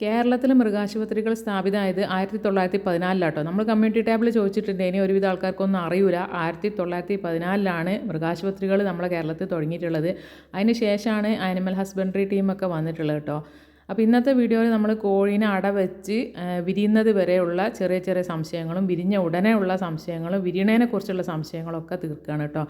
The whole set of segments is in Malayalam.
കേരളത്തിൽ മൃഗാശുപത്രികൾ സ്ഥാപിതമായത് ആയിരത്തി തൊള്ളായിരത്തി പതിനാലിലാട്ടോ നമ്മൾ കമ്മ്യൂണിറ്റി ടാബിൽ ചോദിച്ചിട്ടുണ്ട് ഇനി ഒരുവിധ ആൾക്കാർക്കൊന്നും അറിയില്ല ആയിരത്തി തൊള്ളായിരത്തി പതിനാലിലാണ് മൃഗാശുപത്രികൾ നമ്മളെ കേരളത്തിൽ തുടങ്ങിയിട്ടുള്ളത്. അതിന് ശേഷമാണ് ആനിമൽ ഹസ്ബൻഡറി ടീമൊക്കെ വന്നിട്ടുള്ളത് കേട്ടോ. അപ്പോൾ ഇന്നത്തെ വീഡിയോയിൽ നമ്മൾ കോഴീനെ അടവെച്ച് വിരിയുന്നത് വരെയുള്ള ചെറിയ ചെറിയ സംശയങ്ങളും വിരിഞ്ഞ ഉടനെ ഉള്ള സംശയങ്ങളും വിരിയണേനെക്കുറിച്ചുള്ള സംശയങ്ങളും സംശയങ്ങളൊക്കെ തീർക്കുകയാണ് കേട്ടോ.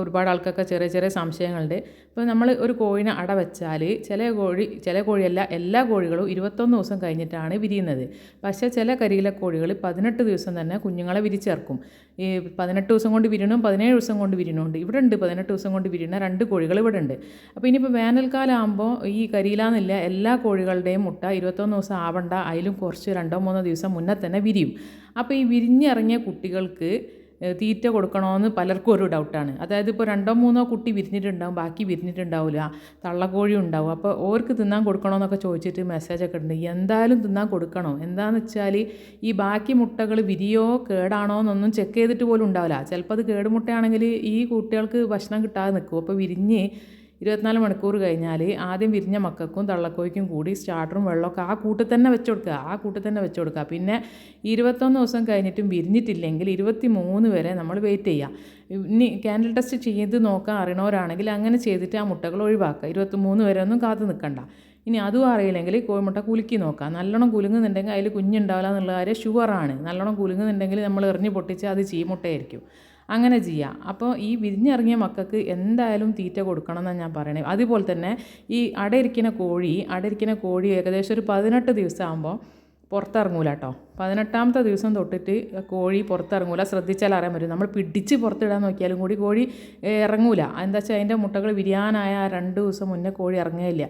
ഒരുപാട് ആൾക്കൊക്കെ ചെറിയ ചെറിയ സംശയങ്ങളുണ്ട്. ഇപ്പോൾ നമ്മൾ ഒരു കോഴീനെ അടവെച്ചാൽ ചില കോഴി ചില കോഴിയല്ല എല്ലാ കോഴികളും ഇരുപത്തൊന്ന് ദിവസം കഴിഞ്ഞിട്ടാണ് വിരിയുന്നത്. പക്ഷേ ചില കരിയിലെ കോഴികൾ പതിനെട്ട് ദിവസം തന്നെ കുഞ്ഞുങ്ങളെ വിരിച്ചേർക്കും. ഈ പതിനെട്ട് ദിവസം കൊണ്ട് വിരിയണം പതിനേഴ് ദിവസം കൊണ്ട് വിരിയണമുണ്ട്. ഇവിടെ ഉണ്ട് പതിനെട്ട് ദിവസം കൊണ്ട് വിരിയണ രണ്ട് കോഴികൾ ഇവിടെ ഉണ്ട്. അപ്പോൾ ഇനിയിപ്പോൾ വേനൽക്കാലം ആകുമ്പോൾ ഈ കരിയിലാന്നില്ല എല്ലാ കോഴികളുടെയും മുട്ട ഇരുപത്തൊന്ന് ദിവസം ആവണ്ട അതിലും കുറച്ച് രണ്ടോ മൂന്നോ ദിവസം മുന്നേ തന്നെ വിരിയും. അപ്പോൾ ഈ വിരിഞ്ഞിറങ്ങിയ കുട്ടികൾക്ക് തീറ്റ കൊടുക്കണമെന്ന് പലർക്കും ഒരു ഡൗട്ടാണ്. അതായത് ഇപ്പോൾ രണ്ടോ മൂന്നോ കുട്ടി വിരിഞ്ഞിട്ടുണ്ടാവും ബാക്കി വിരിഞ്ഞിട്ടുണ്ടാവില്ല തള്ളക്കോഴി ഉണ്ടാവും. അപ്പോൾ ഓർക്ക് തിന്നാൻ കൊടുക്കണമെന്നൊക്കെ ചോദിച്ചിട്ട് മെസ്സേജൊക്കെ ഉണ്ട് എന്തായാലും തിന്നാൻ കൊടുക്കണോ? എന്താണെന്ന് വെച്ചാൽ ഈ ബാക്കി മുട്ടകൾ വിരിയോ കേടാണോ എന്നൊന്നും ചെക്ക് ചെയ്തിട്ട് പോലും ഉണ്ടാവില്ല. ചിലപ്പോൾ അത് കേടുമുട്ടയാണെങ്കിൽ ഈ കുട്ടികൾക്ക് ഭക്ഷണം കിട്ടാതെ നിൽക്കും അപ്പോൾ വിരിഞ്ഞ് ഇരുപത്തിനാല് മണിക്കൂർ കഴിഞ്ഞാൽ ആദ്യം വിരിഞ്ഞ മക്കൾക്കും തള്ളക്കോയ്ക്കും കൂടി സ്റ്റാർട്ടറും വെള്ളമൊക്കെ ആ കൂട്ടിൽ തന്നെ വെച്ച് കൊടുക്കുക ആ കൂട്ടിൽ തന്നെ വെച്ച് കൊടുക്കുക. പിന്നെ ഇരുപത്തൊന്ന് ദിവസം കഴിഞ്ഞിട്ടും വിരിഞ്ഞിട്ടില്ലെങ്കിൽ ഇരുപത്തി മൂന്ന് വരെ നമ്മൾ വെയിറ്റ് ചെയ്യുക. ഇനി ക്യാൻഡിൽ ടെസ്റ്റ് ചെയ്ത് നോക്കാൻ അറിയണവരാണെങ്കിൽ അങ്ങനെ ചെയ്തിട്ട് ആ മുട്ടകൾ ഒഴിവാക്കുക. ഇരുപത്തി മൂന്ന് വരെ ഒന്നും കാത്തു നിൽക്കണ്ട. ഇനി അതും അറിയില്ലെങ്കിൽ കോഴിമുട്ട കുലുക്കി നോക്കാം നല്ലോണം കുലുങ്ങുന്നുണ്ടെങ്കിൽ അതിൽ കുഞ്ഞുണ്ടാവില്ല എന്നുള്ള കാര്യം ഷുവറാണ് നല്ലോണം കുലുങ്ങുന്നുണ്ടെങ്കിൽ നമ്മൾ എറിഞ്ഞ് പൊട്ടിച്ച് അത് ചീമുട്ടയായിരിക്കും. അങ്ങനെ ചെയ്യാം. അപ്പോൾ ഈ വിരിഞ്ഞിറങ്ങിയ മക്കൾക്ക് എന്തായാലും തീറ്റ കൊടുക്കണം എന്നാണ് ഞാൻ പറയണേ. അതുപോലെ തന്നെ ഈ അടയിരിക്കുന്ന കോഴി അടയിരിക്കുന്ന കോഴി ഏകദേശം ഒരു പതിനെട്ട് ദിവസമാകുമ്പോൾ പുറത്തിറങ്ങൂല കേട്ടോ. പതിനെട്ടാമത്തെ ദിവസം തൊട്ടിട്ട് കോഴി പുറത്തിറങ്ങൂല. ശ്രദ്ധിച്ചാൽ അറിയാൻ പറ്റും. നമ്മൾ പിടിച്ച് പുറത്തിടാൻ നോക്കിയാലും കൂടി കോഴി ഇറങ്ങൂല. എന്താ വെച്ചാൽ അതിന്റെ മുട്ടകൾ വിരിയാനായ രണ്ട് ദിവസം മുന്നേ കോഴി ഇറങ്ങുകയില്ല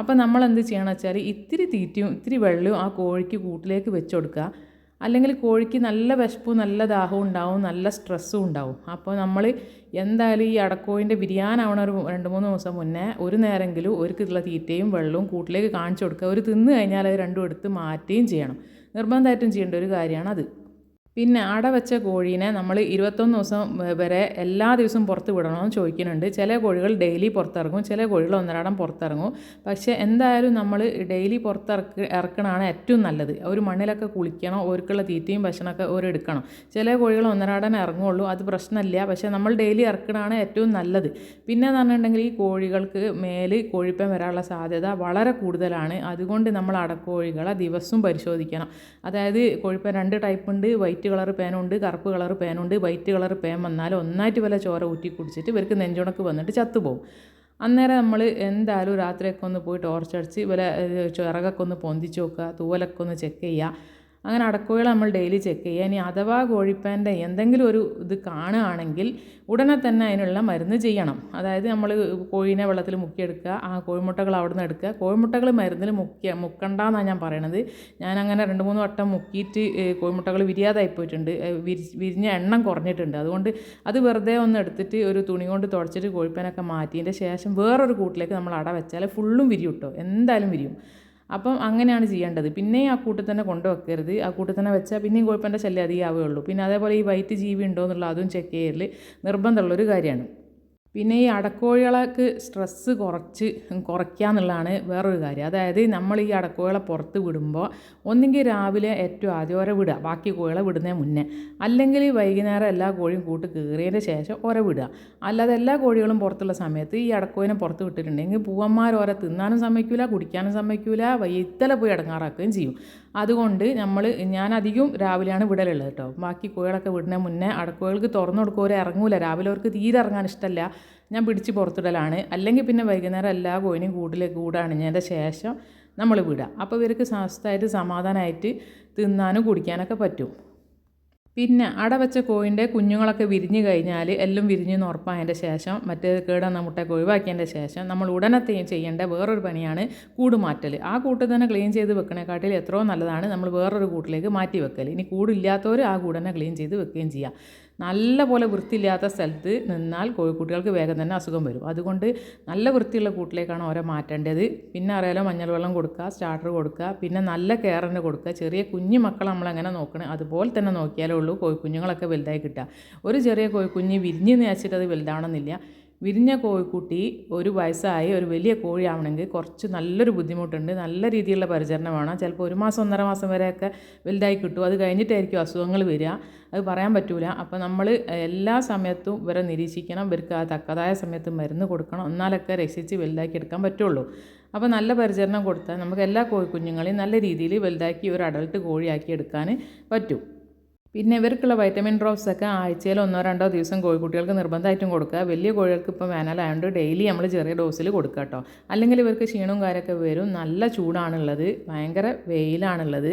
അപ്പോൾ നമ്മൾ എന്ത് ചെയ്യണമെന്ന് വെച്ചാൽ ഇത്തിരി തീറ്റയും ഇത്തിരി വെള്ളവും ആ കോഴിക്ക് കൂട്ടിലേക്ക് വെച്ച് കൊടുക്കുക. അല്ലെങ്കിൽ കോഴിക്ക് നല്ല വിശപ്പും നല്ല ദാഹവും ഉണ്ടാവും നല്ല സ്ട്രെസ്സും ഉണ്ടാവും. അപ്പോൾ നമ്മൾ എന്തായാലും ഈ അടക്കോയിന്റെ ബിരിയാനാവണ ഒരു രണ്ട് മൂന്ന് ദിവസം മുന്നേ ഒരു നേരമെങ്കിലും ഒരുക്കുള്ള തീറ്റയും വെള്ളവും കൂട്ടിലേക്ക് കാണിച്ചു കൊടുക്കുക. ഒരു തിന്ന് കഴിഞ്ഞാൽ അത് രണ്ടും എടുത്ത് മാറ്റുകയും ചെയ്യണം. നിർബന്ധമായിട്ടും ചെയ്യേണ്ട ഒരു കാര്യമാണ് അത് പിന്നെ അട വെച്ച കോഴീനെ നമ്മൾ ഇരുപത്തൊന്ന് ദിവസം വരെ എല്ലാ ദിവസവും പുറത്ത് വിടണമെന്ന് ചോദിക്കുന്നുണ്ട്. ചില കോഴികൾ ഡെയിലി പുറത്തിറങ്ങും ചില കോഴികൾ ഒന്നരാടം പുറത്തിറങ്ങും. പക്ഷേ എന്തായാലും നമ്മൾ ഡെയിലി പുറത്തിറക്ക് ഇറക്കണമാണ് ഏറ്റവും നല്ലത്. ഒരു മണ്ണിലൊക്കെ കുളിക്കണം ഓർക്കുള്ള തീറ്റയും ഭക്ഷണമൊക്കെ ഓരെടുക്കണം ചില കോഴികൾ ഒന്നരാടൻ ഇറങ്ങുള്ളൂ അത് പ്രശ്നമില്ല. പക്ഷേ നമ്മൾ ഡെയിലി ഇറക്കണമാണ് ഏറ്റവും നല്ലത്. പിന്നെ എന്ന് പറഞ്ഞിട്ടുണ്ടെങ്കിൽ ഈ കോഴികൾക്ക് മേൽ കോഴിപ്പൻ വരാനുള്ള സാധ്യത വളരെ കൂടുതലാണ്. അതുകൊണ്ട് നമ്മൾ അടക്കോഴികളെ ദിവസവും പരിശോധിക്കണം. അതായത് കോഴിപ്പൻ രണ്ട് ടൈപ്പ് ഉണ്ട് വൈറ്റ് കളർ പേനുണ്ട് കറുപ്പ് കളർ പേനുണ്ട് വൈറ്റ് കളർ പേൻ വന്നാൽ ഒന്നായിട്ട് വല്ല ചോര ഊറ്റി കുടിച്ചിട്ട് ഇവർക്ക് നെഞ്ചുണക്ക് വന്നിട്ട് ചത്തുപോകും അന്നേരം നമ്മൾ എന്തായാലും രാത്രിയൊക്കെ ഒന്ന് പോയി ടോർച്ചടിച്ച് ഇവരെ ചിറകൊക്കെ ഒന്ന് പൊന്തിച്ച് നോക്കുക തൂവലൊക്കെ ഒന്ന് ചെക്ക് ചെയ്യുക. അങ്ങനെ അടക്കുകൾ നമ്മൾ ഡെയിലി ചെക്ക് ചെയ്യുക. ഇനി അഥവാ കോഴിപ്പാന്റെ എന്തെങ്കിലും ഒരു ഇത് കാണുകയാണെങ്കിൽ ഉടനെ തന്നെ അതിനുള്ള മരുന്ന് ചെയ്യണം. അതായത് നമ്മൾ കോഴീനെ വെള്ളത്തിൽ മുക്കിയെടുക്കുക ആ കോഴിമുട്ടകൾ അവിടെ നിന്ന് എടുക്കുക. കോഴിമുട്ടകൾ മരുന്നിൽ മുക്കിയ മുക്കണ്ടെന്നാണ് ഞാൻ പറയണത്. ഞാൻ അങ്ങനെ രണ്ട് മൂന്ന് വട്ടം മുക്കിയിട്ട് കോഴിമുട്ടകൾ വിരിയാതായി പോയിട്ടുണ്ട്. വിരി വിരിഞ്ഞ എണ്ണം കുറഞ്ഞിട്ടുണ്ട്. അതുകൊണ്ട് അത് വെറുതെ ഒന്ന് എടുത്തിട്ട് ഒരു തുണി കൊണ്ട് തുടച്ചിട്ട് കോഴിപ്പാനൊക്കെ മാറ്റിയതിന്റെ ശേഷം വേറൊരു കൂട്ടിലേക്ക് നമ്മൾ അട വെച്ചാൽ ഫുള്ളും വിരിയും കേട്ടോ എന്തായാലും വിരിയും. അപ്പം അങ്ങനെയാണ് ചെയ്യേണ്ടത്. പിന്നെ ആ കൂട്ടിൽ തന്നെ കൊണ്ടുവെക്കരുത്. ആ കൂട്ടിൽ തന്നെ വെച്ചാൽ പിന്നെയും കുഴപ്പമില്ല ശല്യം അധികം ആവുകയുള്ളൂ പിന്നെ അതേപോലെ ഈ വൈറ്റ് ജീവി ഉണ്ടോ എന്നുള്ള അതും ചെക്ക് ചെയ്യൽ നിർബന്ധമുള്ളൊരു കാര്യമാണ്. പിന്നെ ഈ അടക്കോഴികളൊക്കെ സ്ട്രെസ്സ് കുറച്ച് കുറയ്ക്കുക എന്നുള്ളതാണ് വേറൊരു കാര്യം. അതായത് നമ്മൾ ഈ അടക്കോഴികളെ പുറത്ത് വിടുമ്പോൾ ഒന്നെങ്കിൽ രാവിലെ ഏറ്റവും ആദ്യം വിടുക. ബാക്കി കോഴികളെ വിടുന്നതിന് മുന്നേ. അല്ലെങ്കിൽ വൈകുന്നേരം എല്ലാ കോഴിയും കൂട്ട് കയറിയതിന്റെ ശേഷം ഒര വിടുക. അല്ലാതെ എല്ലാ കോഴികളും പുറത്തുള്ള സമയത്ത് ഈ അടക്കോയിനെ പുറത്ത് വിട്ടിട്ടുണ്ടെങ്കിൽ പൂവന്മാർ ഓരെ തിന്നാനും സമ്മതിക്കില്ല കുടിക്കാനും സമ്മതിക്കില്ല വൈത്തല പോയി അടങ്ങാറാക്കുകയും ചെയ്യും. അതുകൊണ്ട് നമ്മൾ ഞാൻ രാവിലെയാണ് വിടലുള്ളത് കേട്ടോ. ബാക്കി കോഴികളൊക്കെ വിടുന്നതിന് മുന്നേ അടക്കോഴികൾക്ക് തുറന്നു കൊടുക്കുക ഇറങ്ങൂല. രാവിലെ അവർക്ക് തീരെ ഇറങ്ങാൻ ഇഷ്ടമല്ല ഞാൻ പിടിച്ച് പുറത്തിടലാണ്. അല്ലെങ്കിൽ പിന്നെ വൈകുന്നേരം എല്ലാ കോയിനും കൂടുതൽ കൂടാണിഞ്ഞതിന്റെ ശേഷം നമ്മൾ വിടുക അപ്പോൾ ഇവർക്ക് സ്വസ്ഥമായിട്ട് സമാധാനമായിട്ട് തിന്നാനും കുടിക്കാനൊക്കെ പറ്റും. പിന്നെ അട വെച്ച കോഴിന്റെ കുഞ്ഞുങ്ങളൊക്കെ വിരിഞ്ഞു കഴിഞ്ഞാൽ എല്ലാം വിരിഞ്ഞെന്ന് ഉറപ്പായതിന്റെ ശേഷം മറ്റേ കേടുന്ന മുട്ടയൊക്കെ ഒഴിവാക്കിയതിന്റെ ശേഷം നമ്മൾ ഉടനെ ചെയ്യേണ്ട വേറൊരു പണിയാണ് കൂട് മാറ്റൽ ആ കൂട്ട് തന്നെ ക്ലീൻ ചെയ്ത് വെക്കണേക്കാട്ടിൽ എത്രയോ നല്ലതാണ് നമ്മൾ വേറൊരു കൂട്ടിലേക്ക് മാറ്റി വെക്കൽ. ഇനി കൂടില്ലാത്തവർ ആ കൂടനെ ക്ലീൻ ചെയ്ത് വെക്കുകയും ചെയ്യുക നല്ല പോലെ വൃത്തിയില്ലാത്ത സ്ഥലത്ത് നിന്നാൽ കോഴിക്കുട്ടികൾക്ക് വേഗം തന്നെ അസുഖം വരും. അതുകൊണ്ട് നല്ല വൃത്തിയുള്ള കൂട്ടിലേക്കാണ് ഓരോ മാറ്റേണ്ടത്. പിന്നെ അറിയാലോ മഞ്ഞൾ വെള്ളം കൊടുക്കുക സ്റ്റാർട്ടർ കൊടുക്കുക പിന്നെ നല്ല കെയർ തന്നെ കൊടുക്കുക. ചെറിയ കുഞ്ഞു മക്കളെ നമ്മളെങ്ങനെ നോക്കണേ? അതുപോലെ തന്നെ നോക്കിയാലേ ഉള്ളൂ. കോഴിക്കുഞ്ഞുങ്ങളൊക്കെ വലുതായി കിട്ടുക. ഒരു ചെറിയ കോഴിക്കുഞ്ഞ് വിരിഞ്ഞ് നേച്ചിട്ട് അത് വലുതാവണമെന്നില്ല. വിരിഞ്ഞ കോഴിക്കുട്ടി ഒരു വയസ്സായി ഒരു വലിയ കോഴിയാവണമെങ്കിൽ കുറച്ച് നല്ലൊരു ബുദ്ധിമുട്ടുണ്ട്. നല്ല രീതിയിലുള്ള പരിചരണം വേണം. ചിലപ്പോൾ ഒരു മാസം ഒന്നര മാസം വരെയൊക്കെ വലുതായി കിട്ടും. അത് കഴിഞ്ഞിട്ടായിരിക്കും അസുഖങ്ങൾ വരിക. അത് പറയാൻ പറ്റൂല. അപ്പോൾ നമ്മൾ എല്ലാ സമയത്തും ഇവരെ നിരീക്ഷിക്കണം. ഇവർക്ക് ആ തക്കതായ സമയത്ത് മരുന്ന് കൊടുക്കണം. എന്നാലൊക്കെ രക്ഷിച്ച് വലുതാക്കി എടുക്കാൻ പറ്റുള്ളൂ. അപ്പോൾ നല്ല പരിചരണം കൊടുത്താൽ നമുക്ക് എല്ലാ കോഴിക്കുഞ്ഞുങ്ങളെയും നല്ല രീതിയിൽ വലുതാക്കി ഒരു അഡൾട്ട് കോഴിയാക്കി എടുക്കാൻ പറ്റും. പിന്നെ ഇവർക്കുള്ള വൈറ്റമിൻ ഡ്രോപ്സ് ഒക്കെ ആഴ്ചയിൽ ഒന്നോ രണ്ടോ ദിവസം കോഴിക്കുട്ടികൾക്ക് നിർബന്ധമായിട്ടും കൊടുക്കുക. വലിയ കോഴികൾക്ക് ഇപ്പോൾ വേനലായതുകൊണ്ട് ഡെയിലി നമ്മൾ ചെറിയ ഡോസിൽ കൊടുക്കുക കേട്ടോ അല്ലെങ്കിൽ ഇവർക്ക് ക്ഷീണവും കാര്യമൊക്കെ വരും. നല്ല ചൂടാണുള്ളത്. ഭയങ്കര വെയിലാണുള്ളത്.